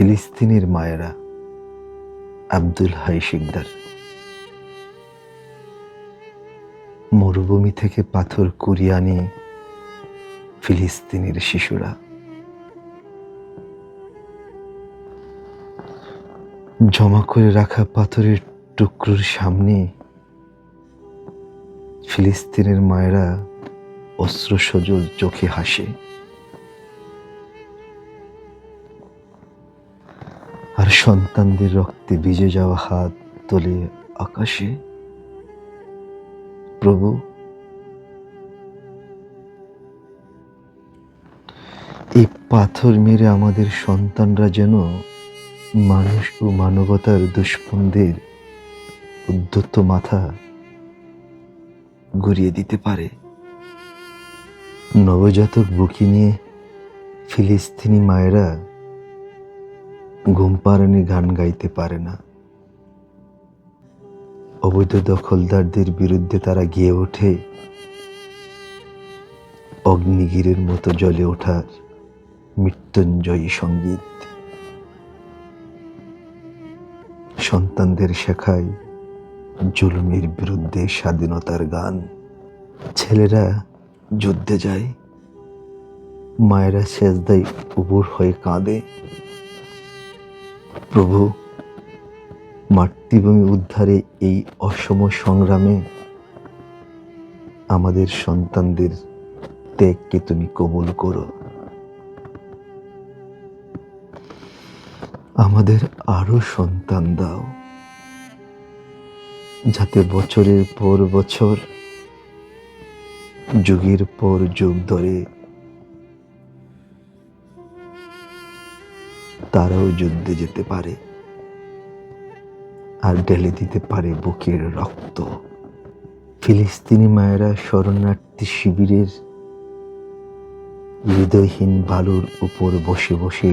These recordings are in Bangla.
ফিলিস্তিনের মায়েরা আব্দুল হাই শিকদার। মরুভূমি থেকে পাথর কুড়িয়ে আনে ফিলিস্তিনের শিশুরা। জমা করে রাখা পাথরের টুকরোর সামনে ফিলিস্তিনের মায়েরা অস্ত্র সজল চোখে হাসে। সন্তানদের রক্তে ভিজে যাওয়া হাত তোলে আকাশে। প্রভু। এই পাথর মেরে আমাদের সন্তানরা যেন মানুষ ও মানবতার দুষ্পন্দের উদ্ধত মাথা গড়িয়ে দিতে পারে। নবজাতক বুকি নিয়ে ফিলিস্তিনি মায়েরা ঘুম পাড়ানি গান গাইতে পারে না। অবৈধ দখলদারদের বিরুদ্ধে তারা গিয়ে ওঠে। অগ্নিগিরের মতো জ্বলে ওঠার মৃত্যুঞ্জয়ী সংগীত। সন্তানদের শেখায় জুলুমের বিরুদ্ধে স্বাধীনতার গান। ছেলেরা যুদ্ধে যায়, মায়েরা সেজদায় উবুর হয়ে কাঁদে। প্রভু, মাতৃভূমি উদ্ধারে এই অসম সংগ্রামে আমাদের সন্তানদের ত্যাগকে তুমি কবুল করো। আমাদের আরও সন্তান দাও, যাতে বছরের পর বছর, যুগের পর যুগ ধরে তারাও যুদ্ধে যেতে পারে আর ঢেলে দিতে পারে বুকের রক্ত। ফিলিস্তিনি মায়েরা শরণার্থী শিবিরের হৃদয়হীন বালুর উপর বসে বসে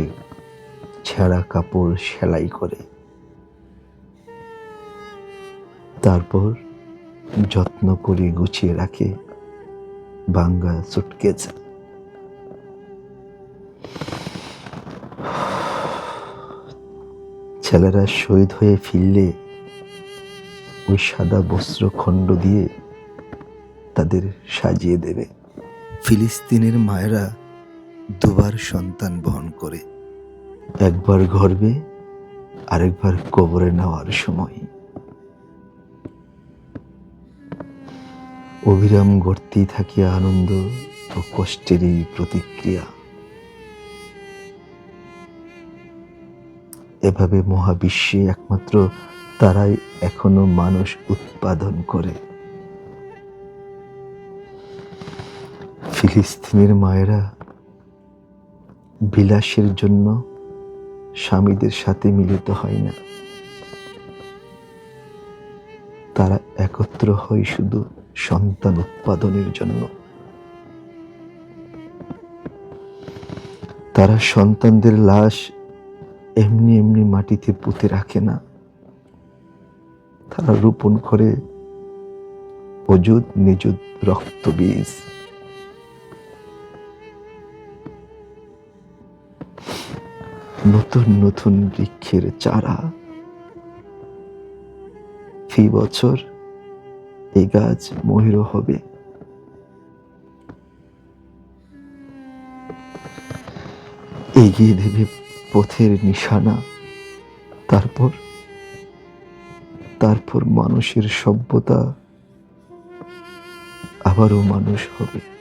ছেঁড়া কাপড় সেলাই করে। তারপর যত্ন করে গুছিয়ে রাখে বাঙ্গা সুটকেস। ছেলেরা শহীদ হয়ে ফিরলে ওই সাদা বস্ত্র খণ্ড দিয়ে তাদের সাজিয়ে দেবে। ফিলিস্তিনের মায়েরা দুবার সন্তান বহন করে। একবার গর্বে আরেকবার কবরে নেওয়ার সময়। অবিরাম গড়তেই থাকে আনন্দ ও কষ্টেরই প্রতিক্রিয়া। এভাবে মহাবিশ্বে একমাত্র তারাই এখনও মানুষ উৎপাদন করে। ফিলিস্তিনের মায়েরা বিলাসের জন্য স্বামীদের সাথে মিলিত হয় না। তারা একত্র হয় শুধু সন্তান উৎপাদনের জন্য। তারা সন্তানদের লাশ এমনি এমনি মাটিতে পুঁতে রাখে না। তারা রোপণ করে অযুত নিযুত রক্ত বীজ। নতুন নতুন বৃক্ষের চারা। ফি বছর এই গাছ মহির হবে। এগিয়ে দেবে পথের নিশানা তারপর তারপর মানুষের সভ্যতা আবারও মানুষ হবে।